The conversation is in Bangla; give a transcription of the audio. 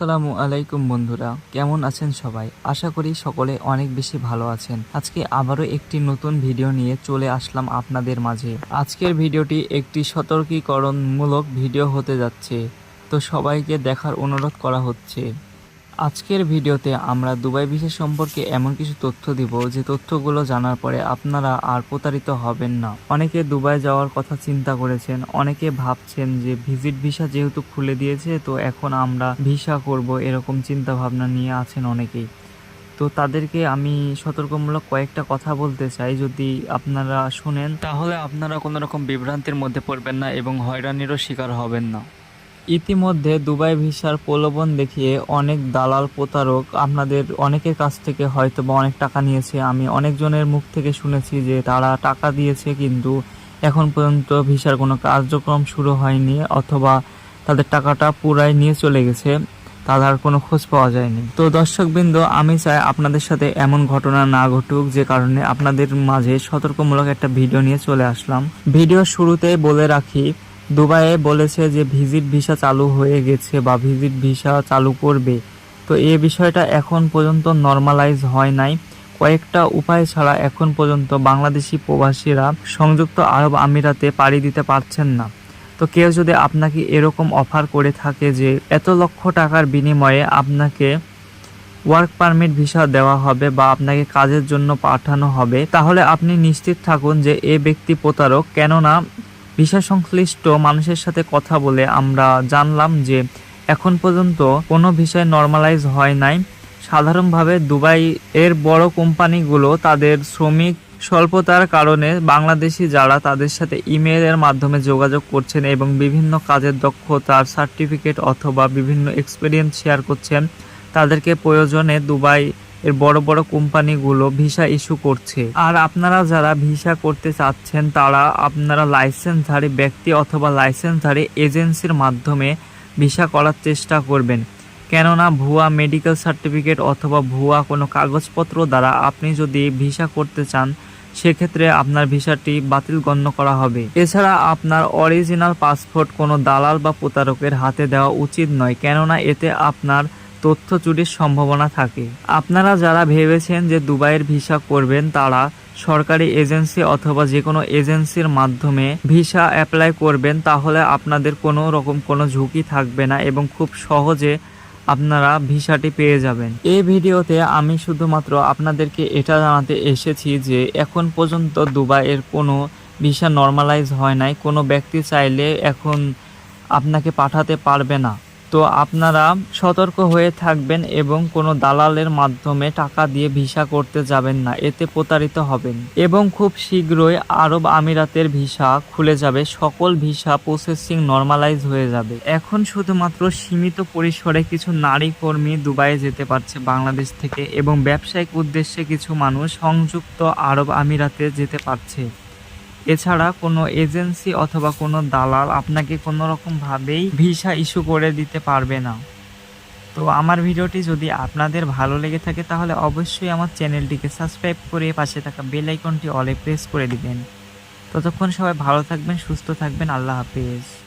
আসসালামু আলাইকুম বন্ধুরা, কেমন আছেন সবাই? আশা করি সকলে অনেক বেশি ভালো আছেন। আজকে আবারও একটি নতুন ভিডিও নিয়ে চলে আসলাম আপনাদের মাঝে। আজকের ভিডিওটি একটি সতর্কীকরণমূলক ভিডিও হতে যাচ্ছে, তো সবাইকে দেখার অনুরোধ করা হচ্ছে। আজকের ভিডিওতে আমরা দুবাই ভিসা সম্পর্কে এমন কিছু তথ্য দিব যে তথ্যগুলো জানার পরে আপনারা আর প্রতারিত হবেন না। অনেকে দুবাই যাওয়ার কথা চিন্তা করেছেন, অনেকে ভাবছেন যে ভিজিট ভিসা যেহেতু খুলে দিয়েছে, তো এখন আমরা ভিসা করব এরকম চিন্তা ভাবনা নিয়ে আছেন অনেকেই। তো তাদেরকে আমি সতর্কমূলক কয়েকটা কথা বলতে চাই, যদি আপনারা শুনেন। তাহলে আপনারা কোনো রকম বিভ্রান্তির মধ্যে পড়বেন না এবং হয়রানিরও শিকার হবেন না। ইতিমধ্যে দুবাই ভিসার প্রলোভন দেখিয়ে অনেক দালাল প্রতারক আপনাদের অনেকের কাছ থেকে হয়তো বা অনেক টাকা নিয়েছে। আমি অনেকজনের মুখ থেকে শুনেছি যে তারা টাকা দিয়েছে কিন্তু এখন পর্যন্ত ভিসার কোনো কার্যক্রম শুরু হয়নি অথবা তাদের টাকাটা পুরাই নিয়ে চলে গেছে, তাদের কোনো খোঁজ পাওয়া যায়নি। তো দর্শকবৃন্দ, আমি চাই আপনাদের সাথে এমন ঘটনা না ঘটুক যে কারণে আপনাদের মাঝে সতর্কমূলক একটা ভিডিও নিয়ে চলে আসলাম। ভিডিও শুরুতেই বলে রাখি দুবাইয়ে বলেছে যে ভিজিট ভিসা চালু হয়ে গেছে বা ভিজিট ভিসা চালু করবে। তো এই বিষয়টা এখন পর্যন্ত নর্মালাইজ হয় নাই। কয়েকটা উপায় ছাড়া এখন পর্যন্ত বাংলাদেশি প্রবাসীরা সংযুক্ত আরব আমিরাতে পাড়ি দিতে পারছেন না। তো কেউ যদি আপনাকে এরকম অফার করে থাকে যে এত লক্ষ টাকার বিনিময়ে আপনাকে ওয়ার্ক পারমিট ভিসা দেওয়া হবে বা আপনাকে কাজের জন্য পাঠানো হবে, তাহলে আপনি নিশ্চিত থাকুন যে এ ব্যক্তি প্রতারক। কেননা ভিসা সংশ্লিষ্ট মানুষের সাথে কথা বলে আমরা জানলাম যে এখন পর্যন্ত কোনো বিষয় নর্মালাইজ হয় নাই। সাধারণভাবে দুবাই এর বড় কোম্পানিগুলো তাদের শ্রমিক স্বল্পতার কারণে বাংলাদেশি যারা তাদের সাথে ইমেলের মাধ্যমে যোগাযোগ করছেন এবং বিভিন্ন কাজের দক্ষতার সার্টিফিকেট অথবা বিভিন্ন এক্সপিরিয়েন্স শেয়ার করছেন, তাদেরকে প্রয়োজনে দুবাই এর বড় বড় কোম্পানিগুলো ভিসা ইস্যু করছে। আর আপনারা যারা ভিসা করতে চাচ্ছেন, তারা আপনারা লাইসেন্সধারী ব্যক্তি অথবা লাইসেন্সধারী এজেন্সির মাধ্যমে ভিসা করার চেষ্টা করবেন। কেননা ভুয়া মেডিকেল সার্টিফিকেট অথবা ভুয়া কোনো কাগজপত্র দ্বারা আপনি যদি ভিসা করতে চান, সেক্ষেত্রে আপনার ভিসাটি বাতিল গণ্য করা হবে। এছাড়া আপনার অরিজিনাল পাসপোর্ট কোনো দালাল বা প্রতারকের হাতে দেওয়া উচিত নয়, কেননা এতে আপনার তথ্য চুরির সম্ভাবনা থাকে। আপনারা যারা ভেবেছেন যে দুবাইয়ের ভিসা করবেন, তারা সরকারি এজেন্সি অথবা যে কোনো এজেন্সির মাধ্যমে ভিসা অ্যাপ্লাই করবেন, তাহলে আপনাদের কোনো রকম কোনো ঝুঁকি থাকবে না এবং খুব সহজে আপনারা ভিসাটি পেয়ে যাবেন। এই ভিডিওতে আমি শুধুমাত্র আপনাদেরকে এটা জানাতে এসেছি যে এখন পর্যন্ত দুবাইয়ের কোনো ভিসা নর্মালাইজ হয় নাই। কোনো ব্যক্তি চাইলে এখন আপনাকে পাঠাতে পারবে না। তো আপনারা সতর্ক হয়ে থাকবেন এবং কোনো দালালের মাধ্যমে টাকা দিয়ে ভিসা করতে যাবেন না, এতে প্রতারিত হবেন। এবং খুব শীঘ্রই আরব আমিরাতের ভিসা খুলে যাবে, সকল ভিসা প্রসেসিং নর্মালাইজ হয়ে যাবে। এখন শুধুমাত্র সীমিত পরিসরে কিছু নারী কর্মী দুবাইয়ে যেতে পারছে বাংলাদেশ থেকে এবং ব্যবসায়িক উদ্দেশ্যে কিছু মানুষ সংযুক্ত আরব আমিরাতে যেতে পারছে। এছাড়া কোনো এজেন্সি অথবা কোনো দালাল আপনাকে কোনো রকমভাবেই ভিসা ইস্যু করে দিতে পারবে না। তো আমার ভিডিওটি যদি আপনাদের ভালো লেগে থাকে তাহলে অবশ্যই আমার চ্যানেলটিকে সাবস্ক্রাইব করে পাশে থাকা বেল আইকনটি অলে প্রেস করে দিবেন। ততক্ষণ সবাই ভালো থাকবেন, সুস্থ থাকবেন, আল্লাহ হাফেজ।